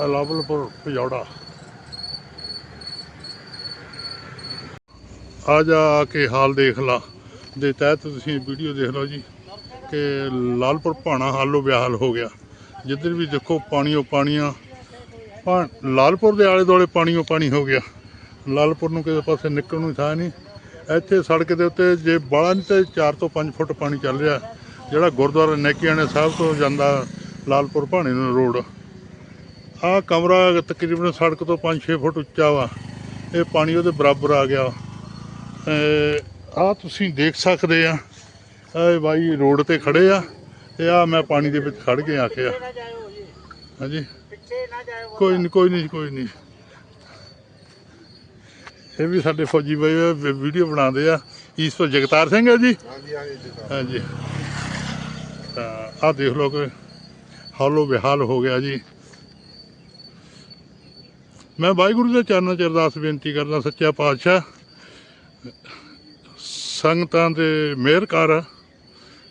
ਲਾਬਲਪੁਰ ਪਜੌੜਾ। ਆ ਜਾ ਆ ਕੇ ਹਾਲ ਦੇਖ ਲਾ। ਦੇ ਤਹਿਤ ਤੁਸੀਂ ਵੀਡੀਓ ਦੇਖ ਲਓ ਜੀ ਕਿ ਲਾਲਪੁਰ ਭਾਣਾ ਹਾਲੋ ਬਿਹਾਲ ਹੋ ਗਿਆ। ਜਿੱਧਰ ਵੀ ਦੇਖੋ ਪਾਣੀ ਉਹ ਪਾਣੀਆਂ ਪਾ ਲਾਲਪੁਰ ਦੇ ਆਲੇ ਦੁਆਲੇ ਪਾਣੀ ਉਹ ਪਾਣੀ ਹੋ ਗਿਆ। ਲਾਲਪੁਰ ਨੂੰ ਕਿਸੇ ਪਾਸੇ ਨਿਕਲਣ ਨੂੰ ਥਾਂ ਨਹੀਂ। ਇੱਥੇ ਸੜਕ ਦੇ ਉੱਤੇ ਜੇ ਬਾਲਾ ਨਹੀਂ ਤੇ 4 ਤੋਂ 5 ਫੁੱਟ ਪਾਣੀ ਚੱਲ ਰਿਹਾ, ਜਿਹੜਾ ਗੁਰਦੁਆਰਾ ਨੈਕੀਆਣੇ ਸਾਹਿਬ ਤੋਂ ਜਾਂਦਾ ਲਾਲਪੁਰ ਭਾਣੇ ਨੂੰ ਰੋਡ। ਆ ਕਮਰਾ ਤਕਰੀਬਨ ਸੜਕ ਤੋਂ 5-6 ਫੁੱਟ ਉੱਚਾ ਵਾ। ਇਹ ਪਾਣੀ ਉਹਦੇ ਬਰਾਬਰ ਆ ਗਿਆ। ਆ ਤੁਸੀਂ ਦੇਖ ਸਕਦੇ ਆ। ਇਹ ਬਾਈ ਰੋਡ ਤੇ ਖੜੇ ਆ। ਇਹ ਆ ਮੈਂ ਪਾਣੀ ਦੇ ਵਿੱਚ ਖੜ ਕੇ ਆ ਕੇ ਆ ਹਾਂਜੀ। ਕੋਈ ਨਹੀਂ ਕੋਈ ਨਹੀਂ ਕੋਈ ਨਹੀਂ ਇਹ ਵੀ ਸਾਡੇ ਫੌਜੀ ਬਾਈ ਵੀਡੀਓ ਬਣਾਉਂਦੇ ਆ। ਇਸ ਤੋਂ ਜਗਤਾਰ ਸਿੰਘ ਹੈ ਜੀ। ਹਾਂਜੀ ਹਾਂਜੀ ਤਾਂ ਆ ਦੇਖ ਲਓ ਕਿ ਹਾਲੋ ਬਿਹਾਲ ਹੋ ਗਿਆ ਜੀ। ਮੈਂ ਵਾਹਿਗੁਰੂ ਦੇ ਚਰਨਾਂ 'ਚ ਅਰਦਾਸ ਬੇਨਤੀ ਕਰਦਾ, ਸੱਚਾ ਪਾਤਸ਼ਾਹ। ਸੰਗਤਾਂ ਦੇ ਮਿਹਰ ਕਰ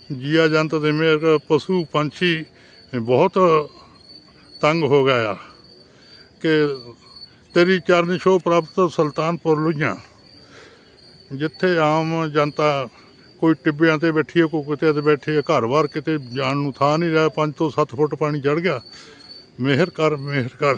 ਜੀਆ ਜੰਤ ਦੇ ਮਿਹਰ ਕਰ ਪਸ਼ੂ ਪੰਛੀ, ਬਹੁਤ ਤੰਗ ਹੋ ਗਿਆ ਆ ਕਿ ਤੇਰੀ ਚਰਨ ਛੋਹ ਪ੍ਰਾਪਤ ਸੁਲਤਾਨਪੁਰ ਲੁਈਆਂ। ਜਿੱਥੇ ਆਮ ਜਨਤਾ ਕੋਈ ਟਿੱਬਿਆਂ ਤੇ ਬੈਠੀ ਹੈ, ਕੋਈ ਕਿਤੇ ਤੇ ਬੈਠੀ ਹੈ ਘਰ-ਬਾਰ ਕਿਤੇ ਜਾਣ ਨੂੰ ਥਾਂ ਨਹੀਂ ਰਿਹਾ 5 ਤੋਂ 7 ਫੁੱਟ ਪਾਣੀ ਚੜ ਗਿਆ। ਮਿਹਰ ਕਰ ਮਿਹਰ ਕਰ।